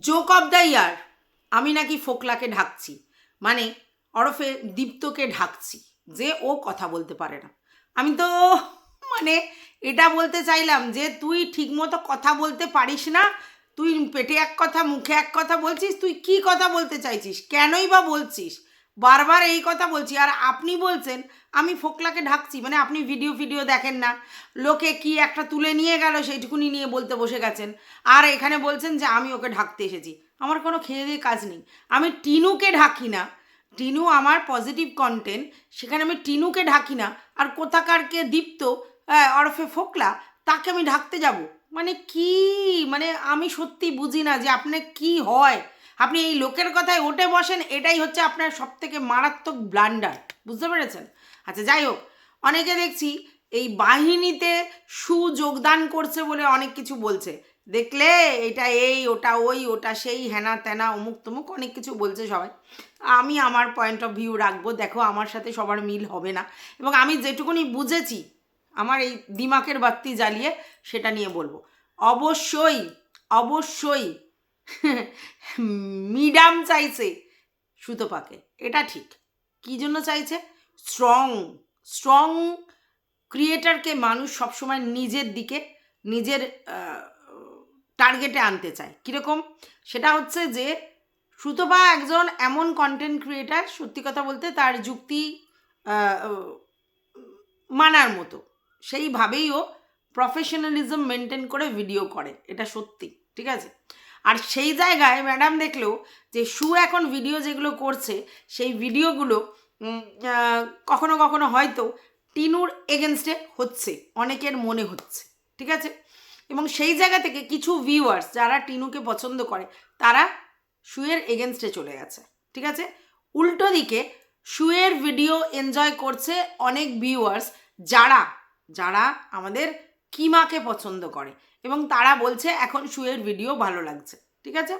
Joke of the year আমি নাকি ফোকলাকে ঢাকছি। মানে ওরফে দীপ্তকে ঢাকছি। যে ও কথা বলতে পারে না। আমি তো মানে এটা বলতে চাইলাম যে তুই ঠিকমতো কথা বলতে পারিস না। তুই পেটে এক কথা, মুখে এক কথা বলছিস। তুই কি কথা বলতে চাইছিস? কেনই বা বলছিস? বারবার এই কথা বলছি, আর আপনি বলছেন, আমি ফোকলাকে ঢাকছি মানে আপনি ভিডিও ভিডিও দেখেন না। লোকে কি একটা তুলে নিয়ে গেল, সেইটুকুনি নিয়ে বলতে বসে গেছেন। আর এখানে বলছেন যে, আমি ওকে ঢাকতে এসেছি। আমার কোনো খেয়ে দিয়ে কাজ নেই। আমি টিনুকে ঢাকি না। টিনু আমার পজিটিভ কন্টেন্ট সেখানে আমি টিনুকে ঢাকি না। আর কোথাকারকে দীপ্ত ওরফে ফোকলা, তাকে আমি ঢাকতে যাব। মানে কি? মানে আমি সত্যি বুঝি না যে আপনার কি হয়? আপনি এই লোকের কথায় ওঠে বসেন, এটাই হচ্ছে আপনার সব থেকে মারাত্মক ব্লান্ডার বুঝতে পেরেছেন? আচ্ছা যাই হোক, অনেকে দেখছি এই বাহিনীতে সুযোগদান করছে বলে অনেক কিছু বলছে। দেখলে এটা এই, ওটা ওই, ওটা সেই, হেনা তেনা, অমুক তমুক অনেক কিছু বলছে সবাই। আমি আমার পয়েন্ট অফ ভিউ রাখব, দেখো আমার সাথে সবার মিল হবে না। এবং আমি যেটুকুনি বুঝেছি, আমার এই দিমাকের বাত্তি জ্বালিয়ে সেটা নিয়ে বলব। অবশ্যই অবশ্যই মিডাম চাইছে সুতোপাকে। এটা ঠিক। কী জন্য চাইছে? স্ট্রং। স্ট্রং ক্রিয়েটারকে মানুষ সবসময় নিজের দিকে, নিজের টার্গেটে আনতে চায়। কীরকম? সেটা হচ্ছে যে, সুতপা একজন এমন কন্টেন্ট ক্রিয়েটার সত্যি কথা বলতে তার যুক্তি মানার মতো। সেইভাবেই ও প্রফেশনালিজম মেনটেন করে ভিডিও করে। এটা সত্যি। ঠিক আছে? আর সেই জায়গায় ম্যাডাম দেখলেও যে শু এখন ভিডিও যেগুলো করছে, সেই ভিডিওগুলো কখনো কখনো হয়তো টিনুর এগেনস্টে হচ্ছে, অনেকের মনে হচ্ছে, ঠিক আছে? এবং সেই জায়গা থেকে কিছু ভিউয়ার্স যারা টিনুকে পছন্দ করে, তারা শুয়ের এগেনস্টে চলে গেছে, ঠিক আছে? উল্টো দিকে শুয়ের ভিডিও এনজয় করছে অনেক ভিউয়ার্স যারা যারা আমাদের কিমাকে পছন্দ করে? এবং তারা বলছে, এখন শুয়ের ভিডিও ভালো লাগছে। ঠিক আছে?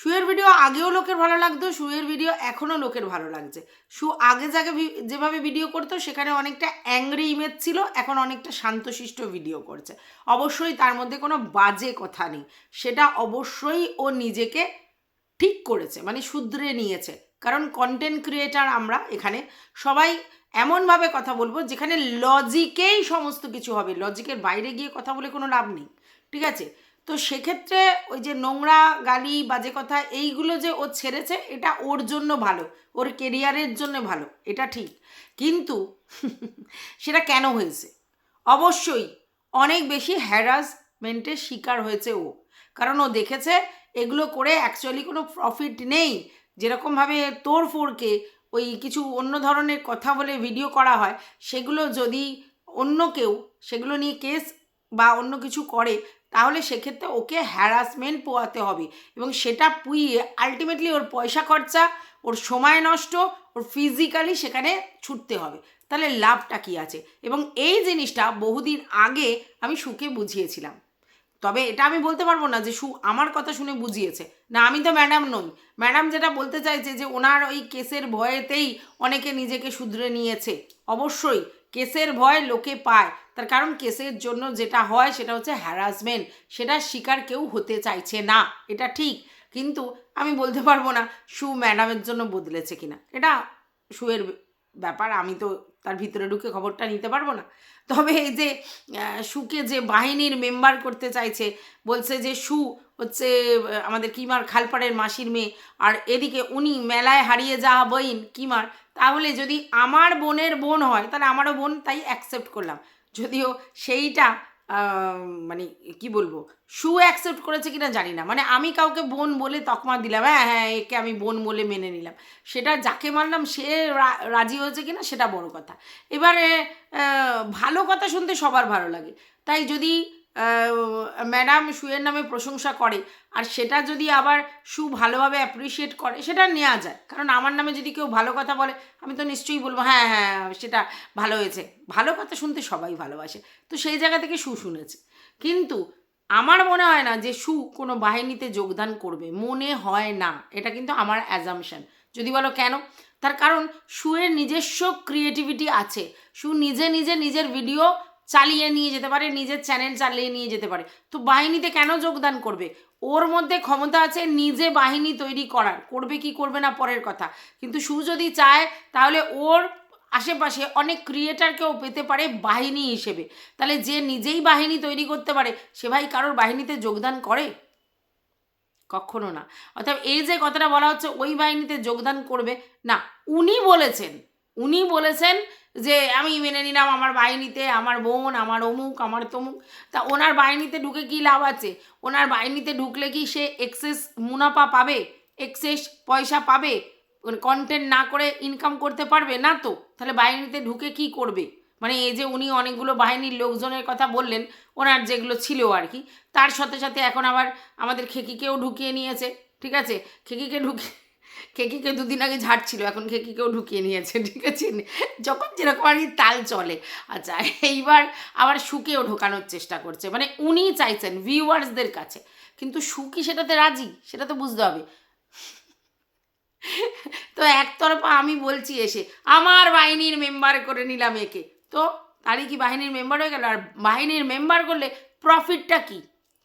শুয়ের ভিডিও আগেও লোকের ভালো লাগতো, শুয়ের ভিডিও এখনও লোকের ভালো লাগছে। শু, আগে যাকে যেভাবে ভিডিও করতো, সেখানে অনেকটা অ্যাংরি ইমেজ ছিল, এখন অনেকটা শান্তশিষ্ট ভিডিও করছে। অবশ্যই তার মধ্যে কোনো বাজে কথা নেই। সেটা অবশ্যই ও নিজেকে ঠিক করেছে মানে শুধরে নিয়েছে। কারণ কন্টেন্ট ক্রিয়েটার আমরা এখানে সবাই এমনভাবে কথা বলব যেখানে লজিকেই সমস্ত কিছু হবে। লজিকের বাইরে গিয়ে কথা বলে কোনো লাভ নেই, ঠিক আছে? তো সেক্ষেত্রে ওই যে নোংরা গালি, বাজে কথা, এইগুলো যে ও ছেড়েছে, এটা ওর জন্য ভালো, ওর কেরিয়ারের জন্য ভালো, এটা ঠিক। কিন্তু সেটা কেন হয়েছে? অবশ্যই অনেক বেশি হ্যারাসমেন্টের শিকার হয়েছে ও। কারণ ও দেখেছে এগুলো করে অ্যাকচুয়ালি কোনো প্রফিট নেই। যেরকমভাবে তোর ফোরকে ওই কিছু অন্য ধরনের কথা বলে ভিডিও করা হয়, সেগুলো যদি অন্য কেউ, সেগুলো নিয়ে কেস বা অন্য কিছু করে, তাহলে সেক্ষেত্রে ওকে হ্যারাসমেন্ট পোয়াতে হবে এবং সেটা পুইয়ে আলটিমেটলি ওর পয়সা খরচা, ওর সময় নষ্ট, ওর ফিজিক্যালি সেখানে ছুটতে হবে। তাহলে লাভটা কী আছে? এবং এই জিনিসটা বহুদিন আগে আমি সুখে বুঝিয়েছিলাম। তবে এটা আমি বলতে পারব না যে সু, আমার কথা শুনে বুঝিয়েছে। না, আমি তো ম্যাডাম নই। ম্যাডাম যেটা বলতে চাইছে যে ওনার ওই কেসের ভয়েতেই অনেকে নিজেকে শুধরে নিয়েছে। অবশ্যই, কেসের ভয় লোকে পায়। তার কারণ কেসের জন্য যেটা হয় সেটা হচ্ছে হ্যারাসমেন্ট সেটা শিকার কেউ হতে চাইছে না, এটা ঠিক। কিন্তু আমি বলতে পারব না সু ম্যাডামের জন্য বদলেছে কিনা। এটা শুয়ের ব্যাপার, আমি তো তার ভিতরে ঢুকে খবরটা নিতে পারব না। তবে এই যে সুকে যে বাহিনীর মেম্বার করতে চাইছে, বলছে যে সু হচ্ছে আমাদের কিমার খালপাড়ের মাসির মেয়ে, আর এদিকে উনি মেলায় হারিয়ে যাওয়া বইন কিমার, তাহলে যদি আমার বোনের বোন হয়, তাহলে আমারও বোন, তাই অ্যাকসেপ্ট করলাম। যদিও সেইটা মানে কি বলব? সু অ্যাকসেপ্ট করেছে কিনা জানি না। মানে আমি কাউকে বোন বলে তকমা দিলাম হ্যাঁ হ্যাঁ একে আমি বোন বলে মেনে নিলাম। সেটা যাকে মানলাম সে রাজি হয়েছে কিনা সেটা বড় কথা। এবারে ভালো কথা শুনতে সবার ভালো লাগে। তাই যদি ম্যাডাম সুয়ের নামে প্রশংসা করে, আর সেটা যদি আবার সু ভালোভাবে অ্যাপ্রিসিয়েট করে, সেটা নেওয়া যায়। কারণ আমার নামে যদি কেউ ভালো কথা বলে, আমি তো নিশ্চয়ই বলব হ্যাঁ হ্যাঁ সেটা ভালো হয়েছে। ভালো কথা শুনতে সবাই ভালোবাসে। তো সেই জায়গা থেকে সু শুনেছে। কিন্তু আমার মনে হয় না যে সু কোনো বাহিনীতে যোগদান করবে। মনে হয় না। এটা কিন্তু আমার অ্যাজামশন যদি বলো কেন? তার কারণ সুয়ের নিজস্ব ক্রিয়েটিভিটি আছে। সু নিজে নিজে নিজের ভিডিও চালিয়ে নিয়ে যেতে পারে, নিজের চ্যানেল চালিয়ে নিয়ে যেতে পারে। তো বাহিনীতে কেন যোগদান করবে? ওর মধ্যে ক্ষমতা আছে নিজে বাহিনী তৈরি করার। করবে কি করবে না পরের কথা। কিন্তু সু যদি চায়, তাহলে ওর আশেপাশে অনেক ক্রিয়েটারকেও পেতে পারে বাহিনী হিসেবে। তাহলে যে নিজেই বাহিনী তৈরি করতে পারে, সে ভাই কারোর বাহিনীতে যোগদান করে? কখনো না। অর্থাৎ এই যে কথাটা বলা হচ্ছে, ওই বাহিনীতে যোগদান করবে। না, উনি বলেছেন উনি বলেছেন যে, আমি মেনে নিলাম আমার বাহিনীতে, আমার বোন, আমার অমুক, আমার তমুক। তা ওনার বাহিনীতে ঢুকে কি লাভ আছে? ওনার বাহিনীতে ঢুকলে কি সে এক্সেস মুনাফা পাবে? এক্সেস পয়সা পাবে? কন্টেন্ট না করে ইনকাম করতে পারবে না তো? তাহলে বাহিনীতে ঢুকে কি করবে? মানে এই যে উনি অনেকগুলো বাহিনীর লোকজনের কথা বললেন, ওনার যেগুলো ছিল আর কি, তার সাথে সাথে এখন আবার আমাদের খেকিকেও ঢুকিয়ে নিয়েছে, ঠিক আছে? খেকিকে ঢুকিয়ে খেকিকে দুদিন আগে ঝাড়ছিল এখন খেকিকেও ঢুকিয়ে নিয়েছে, ঠিক আছে? যখন যেরকম আর কি তাল চলে। আচ্ছা এইবার আবার সুকেও ঢোকানোর চেষ্টা করছে। মানে উনি চাইছেন ভিউয়ার্সদের কাছে। কিন্তু সুকি সেটাতে রাজি? সেটা তো বুঝতে হবে। তো একতরফা আমি বলছি এসে, আমার বাহিনীর মেম্বার করে নিলাম একে। তো তারই কি বাহিনীর মেম্বার হয়ে গেল? আর বাহিনীর মেম্বার করলে প্রফিটটা কি?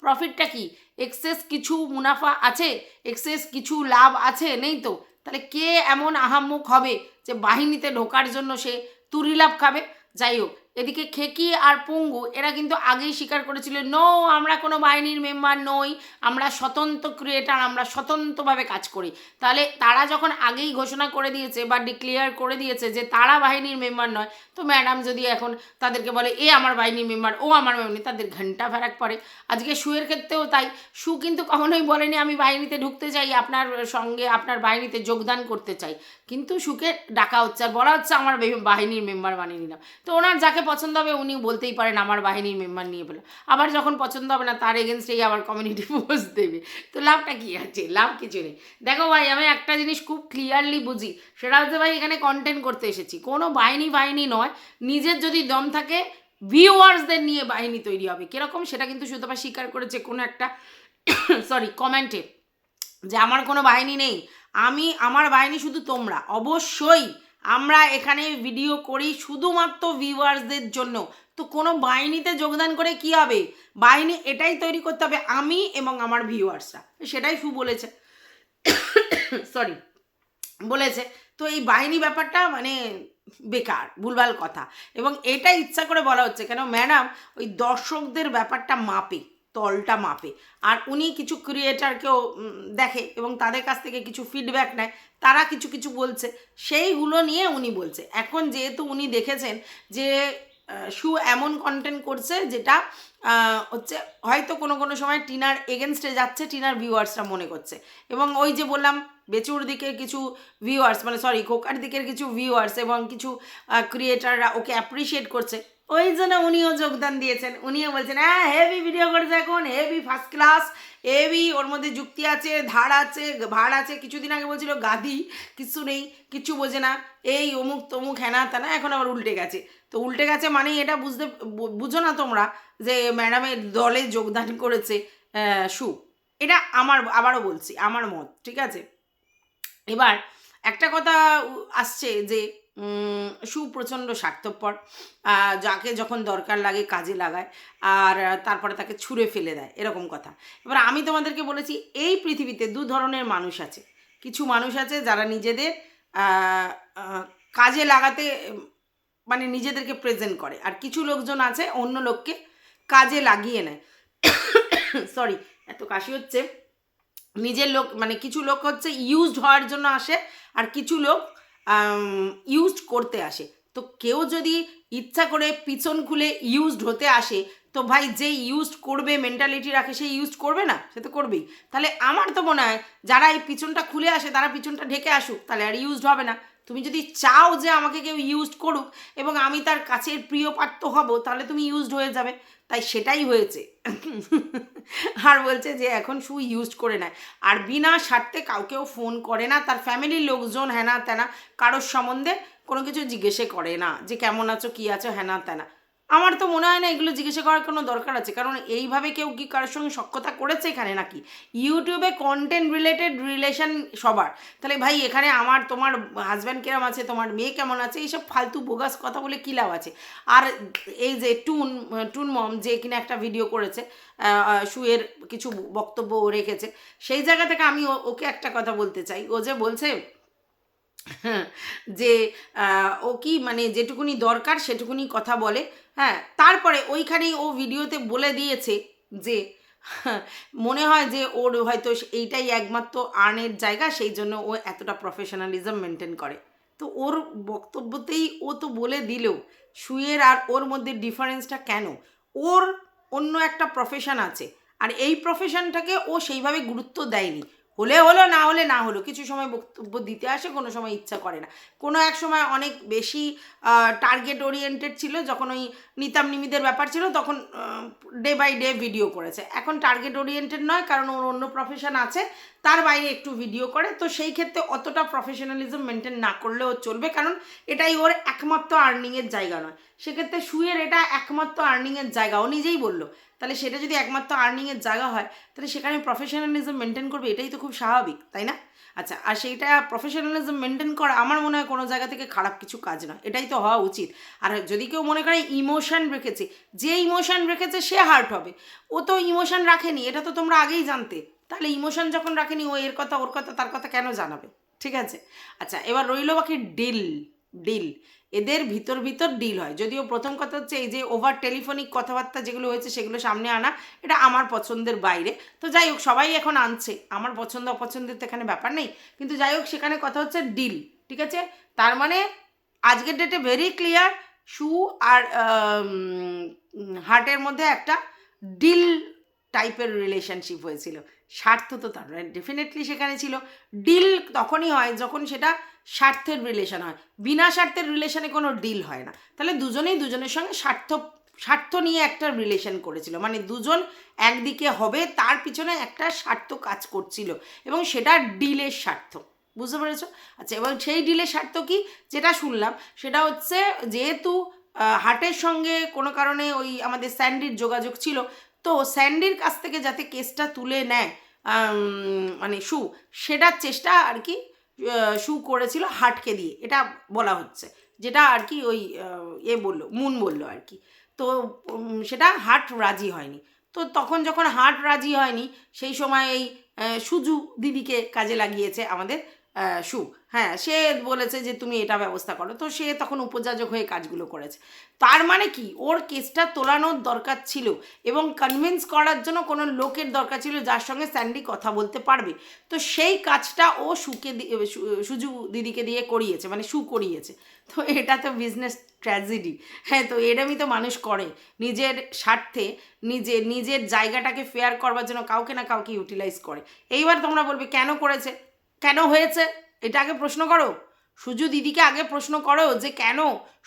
প্রফিটটা কি? এক্সেস কিছু মুনাফা আছে এক্সেস কিছু লাভ আছে, নেই তো? তাহলে কে এমন আহাম্মুক হবে যে বাহিনীতে ঢোকার জন্য সে তুরি লাভ খাবে? যাই হোক এদিকে খেকি আর পঙ্গু, এরা কিন্তু আগেই স্বীকার করেছিল নো আমরা কোনো বাহিনীর মেম্বার নই, আমরা স্বতন্ত্র ক্রিয়েটার আমরা স্বতন্ত্রভাবে কাজ করি। তাহলে তারা যখন আগেই ঘোষণা করে দিয়েছে বা ডিক্লেয়ার করে দিয়েছে যে তারা বাহিনীর মেম্বার নয়, তো ম্যাডাম যদি এখন তাদেরকে বলে, এ আমার বাহিনীর মেম্বার ও আমার মেম্বার তাদের ঘণ্টা ফেরাক পড়ে। আজকে সুয়ের ক্ষেত্রেও তাই। সু কিন্তু কখনোই বলেনি, আমি বাহিনীতে ঢুকতে চাই, আপনার সঙ্গে, আপনার বাহিনীতে যোগদান করতে চাই। কিন্তু সুকে ডাকা হচ্ছে, আর বলা হচ্ছে, আমার বাহিনীর মেম্বার বানিয়ে নিলাম। তো ওনার যাকে পছন্দ হবে উনি বলতেই পারেন আমার বাহিনীর মেম্বার নিয়ে পেলাম আবার যখন পছন্দ হবে না, তার এগেনস্টেই আবার কমিউনিটি পোস্ট দেবে। তো লাভটা কী আছে? লাভ কিছু নেই। দেখো ভাই, আমি একটা জিনিস খুব ক্লিয়ারলি বুঝি। সেটা হচ্ছে ভাই, এখানে কন্টেন্ট করতে এসেছি। কোনো বাহিনী বাহিনী নয়। নিজের যদি দম থাকে ভিউয়ার্সদের নিয়ে বাহিনী তৈরি হবে। কীরকম? সেটা কিন্তু সুতপা স্বীকার করেছে কোনো একটা সরি কমেন্টে যে আমার কোনো বাহিনী নেই। আমি, আমার বাহিনী শুধু তোমরা। অবশ্যই আমরা এখানে ভিডিও করি শুধুমাত্র ভিউয়ার্সদের জন্য। তো কোনো বাহিনীতে যোগদান করে কি হবে? বাহিনী এটাই তৈরি করতে হবে, আমি এবং আমার ভিউয়ার্সরা সেটাই সু বলেছে। সরি বলেছে। তো এই বাহিনী ব্যাপারটা মানে বেকার, ভুলভাল কথা। এবং এটা ইচ্ছা করে বলা হচ্ছে কেন? ম্যাডাম, ওই দর্শকদের ব্যাপারটা মাপে। তলটা মাপে। আর উনি কিছু ক্রিয়েটারকেও দেখে এবং তাদের কাছ থেকে কিছু ফিডব্যাক নেয়। তারা কিছু কিছু বলছে, সেইগুলো নিয়ে উনি বলছে। এখন যেহেতু উনি দেখেছেন যে শু এমন কন্টেন্ট করছে যেটা হচ্ছে হয়তো কোনো কোনো সময় টিনার এগেনস্টে যাচ্ছে, টিনার ভিউয়ার্সরা মনে করছে। এবং ওই যে বললাম, বেচুর দিকের কিছু ভিউয়ার্স মানে সরি খোকার দিকের কিছু ভিউয়ার্স এবং কিছু ক্রিয়েটাররা ওকে অ্যাপ্রিসিয়েট করছে। ওই জন্য উনিও যোগদান দিয়েছেন। উনিও বলছেন হ্যাঁ হেভি ভিডিও করেছে এখন হেভি ফার্স্ট ক্লাস হেভি ওর মধ্যে যুক্তি আছে, ধার আছে, ভার আছে, কিছুদিন আগে বলছিল গাদি কিছু নেই, কিছু বোঝে না, এই অমুক তমুক হেনা তেনা, এখন আবার উল্টে গেছে। তো উল্টে গেছে মানে এটা বুঝতে বুঝো না তোমরা যে ম্যাডামের দলে যোগদান করেছে সু। এটা আমার, আবারও বলছি, আমার মত, ঠিক আছে? এবার একটা কথা আসছে যে উম, সু প্রচণ্ড স্বার্থপর যাকে যখন দরকার লাগে কাজে লাগায় আর তারপরে তাকে ছুঁড়ে ফেলে দেয় এরকম কথা। এবার আমি তোমাদেরকে বলেছি এই পৃথিবীতে দু ধরনের মানুষ আছে। কিছু মানুষ আছে যারা নিজেদের কাজে লাগাতে মানে নিজেদেরকে প্রেজেন্ট করে। আর কিছু লোকজন আছে অন্য লোককে কাজে লাগিয়ে নেয়। সরি এত কাশি হচ্ছে। নিজের লোক মানে কিছু লোক হচ্ছে ইউজড হওয়ার জন্য আসে আর কিছু লোক ইউজড করতে আসে। তো কেউ যদি ইচ্ছা করে পিছন খুলে ইউজড হতে আসে, তো ভাই যে ইউজড করবে মেন্টালিটি রাখে, সে ইউজ করবে না? সে তো করবেই। তাহলে আমার তো মনে হয়, যারা এই পিছনটা খুলে আসে, তারা পিছনটা ঢেকে আসুক, তাহলে আর ইউজড হবে না। তুমি যদি চাও যে আমাকে কেউ ইউজড করুক এবং আমি তার কাছের প্রিয় পাত্র হব, তাহলে তুমি ইউজড হয়ে যাবে। তাই সেটাই হয়েছে। আর বলছে যে এখন শু ইউজ করে নেয়। আর বিনা স্বার্থে কাউকেও ফোন করে না। তার ফ্যামিলির লোকজন হ্যানা ত্যানা কারোর সম্বন্ধে কোনো কিছু জিজ্ঞেসে করে না যে কেমন আছো, কী আছো হ্যানা ত্যানা আমার তো মনে হয় না এগুলো জিজ্ঞাসা করার কোনো দরকার আছে। কারণ এইভাবে কেউ কি কারোর সঙ্গে সক্ষতা করেছে এখানে নাকি? ইউটিউবে কন্টেন্ট রিলেটেড রিলেশন সবার। তাহলে ভাই, এখানে আমার, তোমার হাজব্যান্ড কিরম আছে, তোমার মেয়ে কেমন আছে, এইসব ফালতু বোগাস কথা বলে কী লাভ আছে? আর এই যে টুন টুন মম যে কিনা একটা ভিডিও করেছে শুয়ের কিছু বক্তব্য রেখেছে, সেই জায়গা থেকে আমি ওকে একটা কথা বলতে চাই। ও যে বলছে যে ও কি মানে যেটুকুনি দরকার সেটুকুনি কথা বলে হ্যাঁ? তারপরে ওইখানেই ও ভিডিওতে বলে দিয়েছে যে, মনে হয় যে ওর হয়তো এইটাই একমাত্র আর্নের জায়গা, সেই জন্য ও এতটা প্রফেশনালিজম মেনটেন করে। তো ওর বক্তব্যতেই ও তো বলে দিলেও শুয়ের আর ওর মধ্যে ডিফারেন্সটা কেন? ওর অন্য একটা প্রফেশন আছে, আর এই প্রফেশনটাকে ও সেইভাবে গুরুত্ব দেয়নি। হলে হলো, না হলে না হলো। কিছু সময় বক্তব্য দিতে আসে, কোনো সময় ইচ্ছা করে না। কোনো এক সময় অনেক বেশি টার্গেট ওরিয়েন্টেড ছিল, যখন ওই নিতাম নিমিদের ব্যাপার ছিল, তখন ডে বাই ডে ভিডিও করেছে। এখন টার্গেট ওরিয়েন্টেড নয়, কারণ ওর অন্য প্রফেশন আছে, তার বাইরে একটু ভিডিও করে। তো সেই ক্ষেত্রে অতটা প্রফেশনালিজম মেনটেন না করলেও চলবে, কারণ এটাই ওর একমাত্র আর্নিংয়ের জায়গা নয়। সেক্ষেত্রে শুয়ের এটা একমাত্র আর্নিংয়ের জায়গা। ও নিজেই বলল তাহলে সেটা যদি একমাত্র আর্নিংয়ের জায়গা হয়, তাহলে সেখানে প্রফেশনালিজম মেনটেন করবে, এটাই তো খুব স্বাভাবিক, তাই না? আচ্ছা আর সেইটা প্রফেশনালিজম মেনটেন করা আমার মনে হয় কোনো জায়গা থেকে খারাপ কিছু কাজ নয়, এটাই তো হওয়া উচিত। আর যদি কেউ মনে করে ইমোশন রেখেছে, যে ইমোশন রেখেছে সে হার্ট হবে, ও তো ইমোশন রাখেনি, এটা তো তোমরা আগেই জানতে, তাহলে ইমোশন যখন রাখেনি, ও এর কথা, ওর কথা, তার কথা কেন জানাবে? ঠিক আছে? আচ্ছা এবার রইল বাকি ডিল ডিল এদের ভিতর ভিতর ডিল হয়। যদিও প্রথম কথা হচ্ছে এই যে ওভার টেলিফোনিক কথাবার্তা যেগুলো হয়েছে সেগুলো সামনে আনা, এটা আমার পছন্দের বাইরে। তো যাই হোক, সবাই এখন আনছে। আমার পছন্দ অপছন্দের তো এখানে ব্যাপার নেই। কিন্তু যাই হোক, সেখানে কথা হচ্ছে ডিল ঠিক আছে? তার মানে আজকের ডেটে ভেরি ক্লিয়ার শু আর হার্টের মধ্যে একটা ডিল টাইপের রিলেশনশিপ হয়েছিল। স্বার্থ তো তার ডেফিনেটলি সেখানে ছিল। ডিল তখনই হয় যখন সেটা স্বার্থের রিলেশন হয়। বিনা স্বার্থের রিলেশনে কোনো ডিল হয় না। তাহলে দুজনেই দুজনের সঙ্গে স্বার্থ স্বার্থ নিয়ে একটা রিলেশন করেছিল। মানে দুজন একদিকে হবে, তার পিছনে একটা স্বার্থ কাজ করছিল। এবং সেটা ডিলের স্বার্থ। বুঝতে পেরেছ? আচ্ছা এবং সেই ডিলের স্বার্থ কি? যেটা শুনলাম, সেটা হচ্ছে যেহেতু হাটের সঙ্গে কোনো কারণে ওই আমাদের স্যান্ডির যোগাযোগ ছিল, তো স্যান্ডির কাছ থেকে যাতে কেসটা তুলে নেয় মানে শু, সেটার চেষ্টা আর কি শু করেছিল হাটকে দিয়ে, এটা বলা হচ্ছে। যেটা আর কি ওই এ বলল, মুন বলল আর কি। তো সেটা হাট রাজি হয়নি। তো তখন যখন হাট রাজি হয়নি, সেই সময় এই সুজু দিদিকে কাজে লাগিয়েছে আমাদের সু। হ্যাঁ সে বলেছে যে তুমি এটা ব্যবস্থা করো। তো সে তখন উপযাজক হয়ে কাজগুলো করেছে। তার মানে কি? ওর কেসটা তোলানোর দরকার ছিল এবং কনভিন্স করার জন্য কোনো লোকের দরকার ছিল যার সঙ্গে স্যান্ডি কথা বলতে পারবে। তো সেই কাজটা ও সুকে সুজু দিদিকে দিয়ে করিয়েছে মানে সু করিয়েছে। তো এটা তো বিজনেস ট্র্যাজেডি হ্যাঁ তো এরমই তো মানুষ করে। নিজের স্বার্থে, নিজে, নিজের জায়গাটাকে ফেয়ার করবার জন্য কাউকে না কাউকে ইউটিলাইজ করে। এইবার তোমরা বলবে, কেন করেছে? কেন হয়েছে? এটা আগে প্রশ্ন করো। সুজু দিদিকে আগে প্রশ্ন করো যে কেন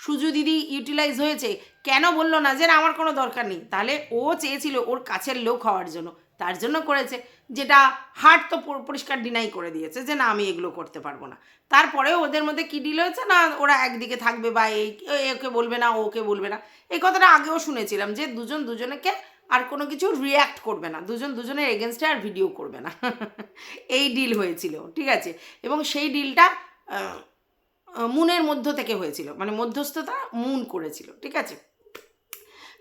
সুজু দিদি ইউটিলাইজ হয়েছে? কেন বলল না যে আমার কোনো দরকার নেই? তাহলে ও চেয়েছিল ওর কাছের লোক হওয়ার জন্য। তার জন্য করেছে। যেটা হার্ট তো পরিষ্কার ডিনাই করে দিয়েছে যে না, আমি এগুলো করতে পারব না। তারপরেও ওদের মধ্যে কী ডিল হয়েছে? না, ওরা একদিকে থাকবে বা এই ওকে বলবে না ওকে বলবে না। এই কথাটা আগেও শুনেছিলাম যে দুজন দুজনকে আর কোনো কিছু রিয়্যাক্ট করবে না। দুজন দুজনের এগেনস্টে আর ভিডিও করবে না। এই ডিল হয়েছিল, ঠিক আছে? এবং সেই ডিলটা মুনের মধ্য থেকে হয়েছিল। মানে মধ্যস্থতা মুন করেছিল, ঠিক আছে?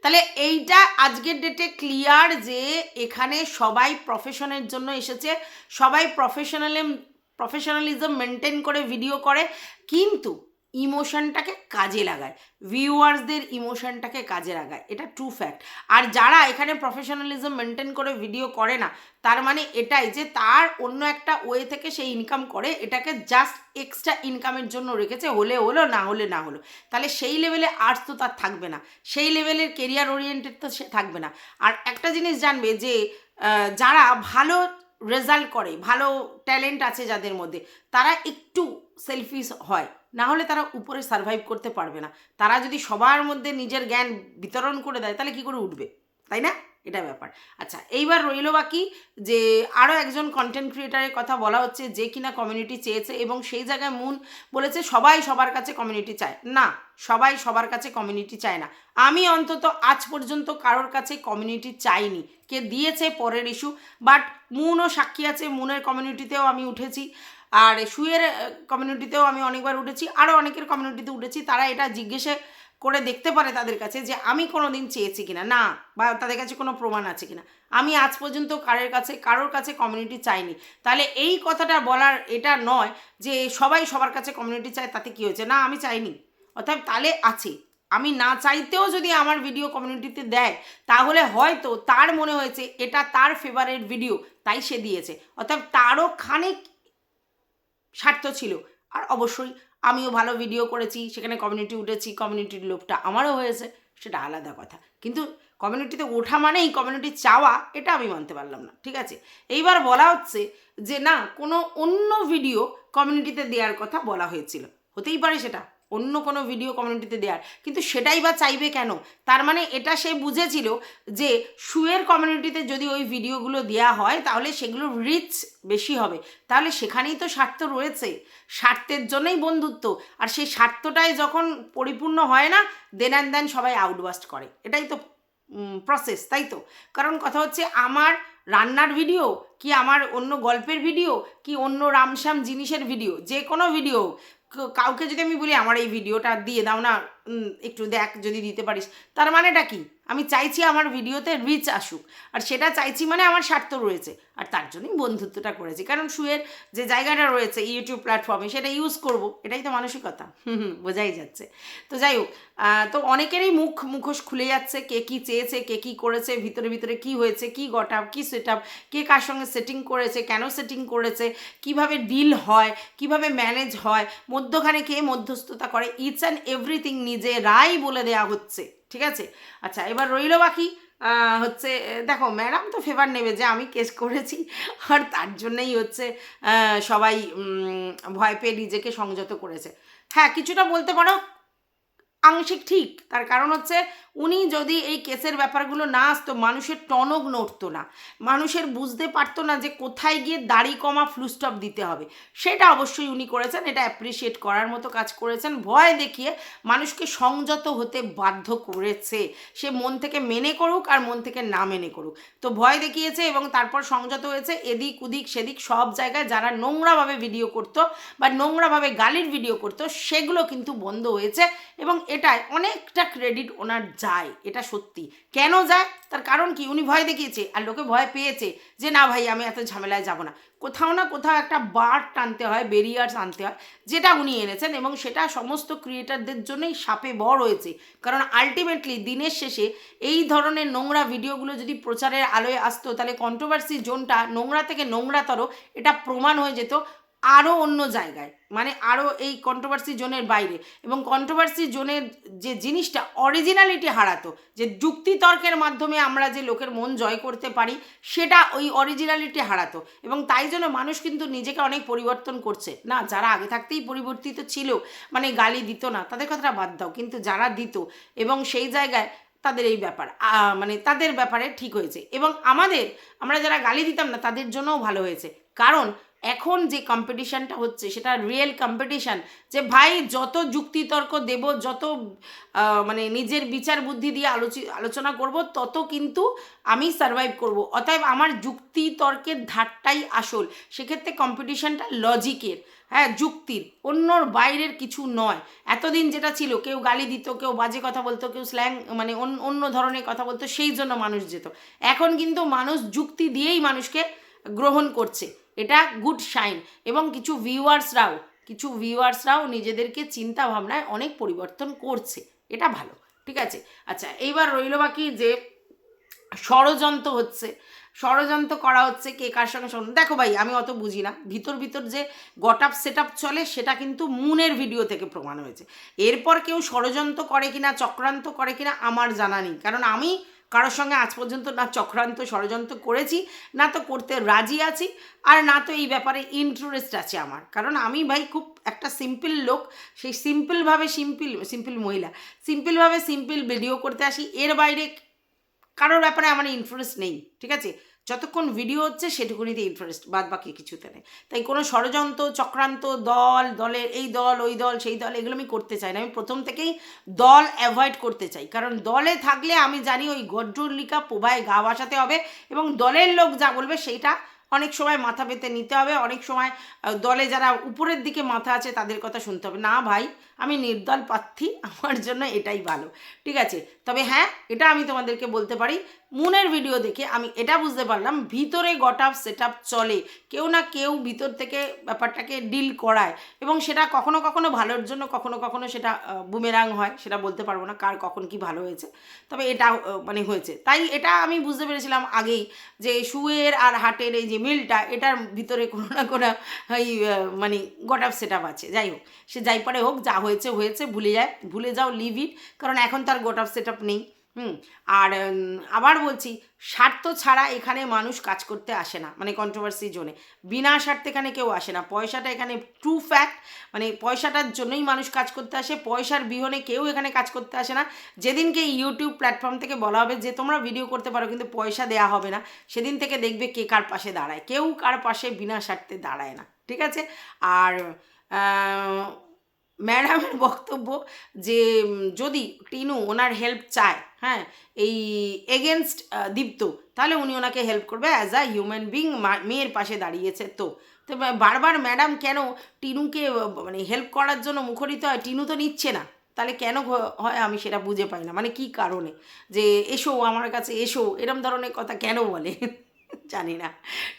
তাহলে এইটা আজকের ডেটে ক্লিয়ার যে এখানে সবাই প্রফেশনের জন্য এসেছে, সবাই প্রফেশনালিম প্রফেশনালিজম মেনটেন করে ভিডিও করে। কিন্তু ইমোশনটাকে কাজে লাগায়, ভিউয়ার্সদের ইমোশনটাকে কাজে লাগায়, এটা ট্রু ফ্যাক্ট আর যারা এখানে প্রফেশনালিজম মেনটেন করে ভিডিও করে না, তার মানে এটাই যে তার অন্য একটা ওয়ে থেকে সে ইনকাম করে, এটাকে জাস্ট এক্সট্রা ইনকামের জন্য রেখেছে, হলে হলো, না হলে না হলো। তাহলে সেই লেভেলে আর্টস তো তার থাকবে না। সেই লেভেলের কেরিয়ার ওরিয়েন্টেড তো সে থাকবে না। আর একটা জিনিস জানবে যে যারা ভালো রেজাল্ট করে, ভালো ট্যালেন্ট আছে যাদের মধ্যে, তারা একটু সেলফিস হয়। না হলে তারা উপরে সার্ভাইভ করতে পারবে না। তারা যদি সবার মধ্যে নিজের জ্ঞান বিতরণ করে দেয়, তাহলে কি করে উঠবে? তাই না? এটা ব্যাপার। আচ্ছা এইবার রইল বাকি যে আরও একজন কন্টেন্ট ক্রিয়েটারের কথা বলা হচ্ছে, যে কিনা কমিউনিটি চেয়েছে এবং সেই জায়গায় মুন বলেছে, সবাই সবার কাছে কমিউনিটি চায়। না, সবাই সবার কাছে কমিউনিটি চায় না। আমি অন্তত আজ পর্যন্ত কারোর কাছে কমিউনিটি চাইনি। কে দিয়েছে পরের ইস্যু বাট মুনও সাক্ষী আছে, মুনের কমিউনিটিতেও আমি উঠেছি। আর সুয়ের কমিউনিটিতেও আমি অনেকবার উঠেছি আরও অনেকের কমিউনিটিতে উঠেছি, তারা এটা জিজ্ঞেসে করে দেখতে পারে তাদের কাছে যে আমি কোনো দিন চেয়েছি কিনা, না না বা তাদের কাছে কোনো প্রমাণ আছে কিনা। আমি আজ পর্যন্ত কারোর কাছে কারোর কাছে কমিউনিটি চাইনি। তাহলে এই কথাটা বলার এটা নয় যে সবাই সবার কাছে কমিউনিটি চায়, তাতে কী হয়েছে? না, আমি চাইনি। অর্থাৎ তাহলে আছে। আমি না চাইতেও যদি আমার ভিডিও কমিউনিটিতে দেয়, তাহলে হয়তো তার মনে হয়েছে, এটা তার ফেভারেট ভিডিও তাই সে দিয়েছে। অর্থাৎ তারও খানিক স্বার্থ ছিল। আর অবশ্যই আমিও ভালো ভিডিও করেছি, সেখানে কমিউনিটি উঠেছি কমিউনিটির লোভটা আমারও হয়েছে, সেটা আলাদা কথা। কিন্তু কমিউনিটিতে ওঠা মানেই কমিউনিটি চাওয়া, এটা আমি মানতে পারলাম না, ঠিক আছে? এইবার বলা হচ্ছে যে না, কোনো অন্য ভিডিও কমিউনিটিতে দেওয়ার কথা বলা হয়েছিল। হতেই পারে সেটা। অন্য কোনো ভিডিও কমিউনিটিতে দেওয়ার কিন্তু সেটাই বা চাইবে কেন? তার মানে এটা সে বুঝেছিল যে শুয়ের কমিউনিটিতে যদি ওই ভিডিওগুলো দেওয়া হয়, তাহলে সেগুলোর রিচ বেশি হবে। তাহলে সেখানেই তো স্বার্থ রয়েছে। স্বার্থের জন্যই বন্ধুত্ব। আর সেই স্বার্থটাই যখন পরিপূর্ণ হয় না দেন অ্যান্ড দেন সবাই আউটবাস্ট করে। এটাই তো প্রসেস তাই তো? কারণ কথা হচ্ছে, আমার রান্নার ভিডিও কি আমার অন্য গল্পের ভিডিও কি অন্য রামশ্যাম জিনিসের ভিডিও যে কোনো ভিডিও কাউকে যদি আমি বলি, আমার এই ভিডিওটা দিয়ে দাও না একটু দেখ যদি দিতে পারিস। তার মানেটা কি? আমি চাইছি আমার ভিডিওতে রিচ আসুক। আর সেটা চাইছি মানে আমার স্বার্থ রয়েছে। আর তার জন্যই বন্ধুত্বটা করেছি। কারণ শুয়ের যে জায়গাটা রয়েছে ইউটিউব প্ল্যাটফর্মে সেটা ইউজ করব, এটাই তো মানসিকতা। বোঝাই যাচ্ছে। তো যাই হোক তো অনেকেরই মুখ, মুখোশ খুলে যাচ্ছে, কে কী চেয়েছে, কে কী করেছে, ভিতরে ভিতরে কি হয়েছে, কি গট আপ কী সেট আপ কে কার সঙ্গে সেটিং করেছে, কেন সেটিং করেছে, কীভাবে ডিল হয়, কীভাবে ম্যানেজ হয়, মধ্যখানে কে মধ্যস্থতা করে ইটস অ্যান্ড এভরিথিং নিজেরাই বলে দেওয়া হচ্ছে। ঠিক আছে? আচ্ছা এবার রইল বাকি। হচ্ছে দেখো ম্যাডাম তো ফেভার নেবে যে আমি কেস করেছি। আর তার জন্যই হচ্ছে সবাই ভয় পেয়ে নিজেকে সংযত করেছে। হ্যাঁ কিছুটা বলতে পারো আংশিক ঠিক। তার কারণ হচ্ছে উনি যদি এই কেসের ব্যাপারগুলো না আসতো, মানুষের টনক নড়তো না। মানুষের বুঝতে পারতো না যে কোথায় গিয়ে দাড়ি কমা ফ্লুস্টপ দিতে হবে। সেটা অবশ্যই উনি করেছেন, এটা অ্যাপ্রিসিয়েট করার মতো কাজ করেছেন। ভয় দেখিয়ে মানুষকে সংযত হতে বাধ্য করেছে। সে মন থেকে মেনে করুক আর মন থেকে না মেনে করুক। তো ভয় দেখিয়েছে এবং তারপর সংযত হয়েছে এদিক উদিক সেদিক সব জায়গায় যারা নোংরাভাবে ভিডিও করতো বা নোংরাভাবে গালির ভিডিও করতো, সেগুলো কিন্তু বন্ধ হয়েছে এবং এটাই অনেকটা ক্রেডিট ওনার যায়, এটা সত্যি। কেন যায়? তার কারণ কি? উনি ভয় দেখিয়েছে আর লোকে ভয় পেয়েছে যে, না ভাই, আমি এত ঝামেলায় যাব না। কোথাও না কোথাও একটা বার টানতে হয় বেরিয়ার্স আনতে হয়, যেটা উনি এনেছেন এবং সেটা সমস্ত ক্রিয়েটারদের জন্যই সাপে বড় হয়েছে। কারণ আলটিমেটলি দিনের শেষে এই ধরনের নোংরা ভিডিওগুলো যদি প্রচারের আলোয় আসতো, তাহলে কন্ট্রোভার্সি জোনটা নোংরা থেকে নোংরাতর এটা প্রমাণ হয়ে যেত। আরও অন্য জায়গায় মানে আরও এই কন্ট্রোভার্সি জোনের বাইরে। এবং কন্ট্রোভার্সি জোনের যে জিনিসটা অরিজিনালিটি হারাতো, যে যুক্তিতর্কের মাধ্যমে আমরা যে লোকের মন জয় করতে পারি, সেটা ওই অরিজিনালিটি হারাতো। এবং তাই জন্য মানুষ কিন্তু নিজেকে অনেক পরিবর্তন করছে। না, যারা আগে থাকতেই পরিবর্তিত ছিল মানে গালি দিত না, তাদের কথাটা বাদ দাও, কিন্তু যারা দিত, এবং সেই জায়গায় তাদের এই ব্যাপার মানে তাদের ব্যাপারে ঠিক হয়েছে। এবং আমাদের, আমরা যারা গালি দিতাম না, তাদের জন্যও ভালো হয়েছে। কারণ এখন যে কম্পিটিশানটা হচ্ছে, সেটা রিয়েল কম্পিটিশান যে ভাই যত যুক্তিতর্ক দেব, যত মানে নিজের বিচার বুদ্ধি দিয়ে আলোচি, আলোচনা করব, তত কিন্তু আমি সারভাইভ করব। অতএব আমার যুক্তিতর্কের ধারটাই আসল। সেক্ষেত্রে কম্পিটিশানটা লজিকের হ্যাঁ যুক্তির, অন্যর বাইরের কিছু নয়। এতদিন যেটা ছিল, কেউ গালি দিত, কেউ বাজে কথা বলতো, কেউ স্ল্যাং মানে অন্য ধরনের কথা বলতো, সেই জন্য মানুষ যেত। এখন কিন্তু মানুষ যুক্তি দিয়েই মানুষকে গ্রহণ করছে। এটা গুড সাইন এবং কিছু ভিউয়ার্সরাও কিছু ভিউয়ার্সরাও নিজেদেরকে চিন্তা ভাবনায় অনেক পরিবর্তন করছে। এটা ভালো, ঠিক আছে? আচ্ছা এইবার রইল বাকি যে ষড়যন্ত্র হচ্ছে। ষড়যন্ত্র করা হচ্ছে কে কার সঙ্গে ষড়যন্ত্র- দেখো ভাই, আমি অত বুঝি না। ভিতর ভিতর যে গট আপ সেট আপ চলে, সেটা কিন্তু মুনের ভিডিও থেকে প্রমাণ হয়েছে। এরপর কেউ ষড়যন্ত্র করে কিনা, চক্রান্ত করে কিনা, আমার জানা নেই। কারণ আমি কারোর সঙ্গে আজ পর্যন্ত না চক্রান্ত, ষড়যন্ত্র করেছি, না তো করতে রাজি আছি, আর না তো এই ব্যাপারে ইন্টারেস্ট আছে আমার। কারণ আমি ভাই খুব একটা সিম্পল লোক, সেই সিম্পলভাবে সিম্পল সিম্পল মহিলা সিম্পলভাবে সিম্পল ভিডিও করতে আসি, এর বাইরে কারোর ব্যাপারে আমার ইন্টারেস্ট নেই, ঠিক আছে? যতক্ষণ ভিডিও হচ্ছে, সেটুকুনিতে ইন্টারেস্ট বাদ বাকি কিছুতে নেই। তাই কোনো ষড়যন্ত্র, চক্রান্ত, দল, দলের এই দল, ওই দল, সেই দল, এগুলো আমি করতে চাই না। আমি প্রথম থেকেই দল অ্যাভয়েড করতে চাই। কারণ দলে থাকলে আমি জানি ওই গড্ডলিকা পোভায় গা ভাসাতে হবে এবং দলের লোক যা বলবে, সেইটা অনেক সময় মাথা পেতে নিতে হবে। অনেক সময় দলে যারা উপরের দিকে মাথা আছে, তাদের কথা শুনতে হবে। না ভাই আমি নির্দল প্রার্থী, আমার জন্য এটাই ভালো। ঠিক আছে? তবে হ্যাঁ এটা আমি তোমাদেরকে বলতে পারি, মুনের ভিডিও দেখে আমি এটা বুঝতে পারলাম, ভিতরে গট আপ সেট চলে। কেউ না কেউ ভিতর থেকে ব্যাপারটাকে ডিল করায় এবং সেটা কখনো কখনো ভালোর জন্য, কখনো কখনো সেটা বুমেরাং হয়, সেটা বলতে পারব না কার কখন কি ভালো হয়েছে। তবে এটা মানে হয়েছে। তাই এটা আমি বুঝতে পেরেছিলাম আগেই যে শুয়ের আর হাটের এই যে মিলটা, এটার ভিতরে কোনো না কোনো, এই মানে গট আপ সেট আছে। যাই হোক, সে যাই পরে হোক, যা হয়েছে হয়েছে, ভুলে যায়, ভুলে যাও লিভ ইট কারণ এখন তার গোট আপ সেট আপ নেই। হুম, আর আবার বলছি, স্বার্থ ছাড়া এখানে মানুষ কাজ করতে আসে না মানে কন্ট্রোভার্সি জোনে। বিনা স্বার্থে এখানে কেউ আসে না। পয়সাটা এখানে ট্রু ফ্যাক্ট মানে পয়সাটার জন্যই মানুষ কাজ করতে আসে, পয়সার বিহনে কেউ এখানে কাজ করতে আসে না। যেদিনকে ইউটিউব প্ল্যাটফর্ম থেকে বলা হবে যে, তোমরা ভিডিও করতে পারো, কিন্তু পয়সা দেওয়া হবে না। সেদিন থেকে দেখবে কে কার পাশে দাঁড়ায়। কেউ কার পাশে বিনা স্বার্থে দাঁড়ায় না। ঠিক আছে? আর ম্যাডামের বক্তব্য যে যদি টিনু ওনার হেল্প চায় হ্যাঁ এই এগেনস্ট দীপ্ত, তাহলে উনি ওনাকে হেল্প করবে অ্যাজ আ হিউম্যান বিং মেয়ের পাশে দাঁড়িয়েছে তো। তো বারবার ম্যাডাম কেন টিনুকে মানে হেল্প করার জন্য মুখরিত হয়? টিনু তো নিচ্ছে না। তাহলে কেন হয়? আমি সেটা বুঝে পাই না। মানে কি কারণে? যে, এসো আমার কাছে, এসো। এরম ধরনের কথা কেন বলে? জানি না।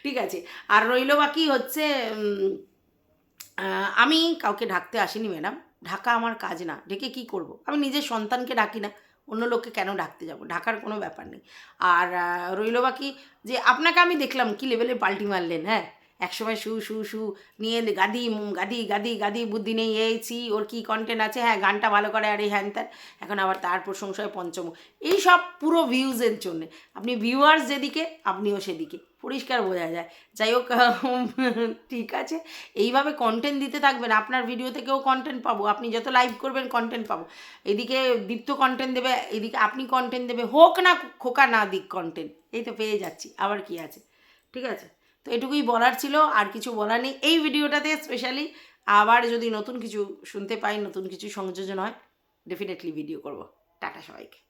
ঠিক আছে। আর রইল বাকি হচ্ছে আমি কাউকে ঢাকতে আসিনি, ম্যাডাম। ঢাকা আমার কাজ না। ঢেকে কি করব? আমি নিজের সন্তানকে ডাকি না। অন্য লোককে কেন ডাকতে যাব? ঢাকার কোনো ব্যাপার নেই। আর রইল বাকি যে আপনাকে আমি দেখলাম কি লেভেলে পাল্টি মারলেন হ্যাঁ? একসময় শু শু শু, নিয়ে গাদি গাদি গাদি গাদি, বুদ্ধি নেই এইছি ওর কি কন্টেন্ট আছে? হ্যাঁ গানটা ভালো করে, আর এই হ্যান ত্যান। এখন আবার তার প্রশংসায় পঞ্চম। এই সব পুরো ভিউজের জন্যে। আপনি ভিউয়ার্স যেদিকে, আপনিও সেদিকে। পরিষ্কার বোঝা যায়। যাই হোক ঠিক আছে। এইভাবে কন্টেন্ট দিতে থাকবেন। আপনার ভিডিও থেকেও কন্টেন্ট পাবো। আপনি যত লাইভ করবেন কন্টেন্ট পাবো। এদিকে দীপ্ত কন্টেন্ট দেবে, এদিকে আপনি কন্টেন্ট দেবে, হোক না খোকা না দিক কন্টেন্ট এই তো পেয়ে যাচ্ছি। আবার কি আছে? ঠিক আছে? তো এটুকুই বলার ছিল। আর কিছু বলার নেই। এই ভিডিওটাতে স্পেশালি আবার যদি নতুন কিছু শুনতে পাই, নতুন কিছু সংযোজন হয় ডেফিনেটলি ভিডিও করব। টাটা সবাইকে।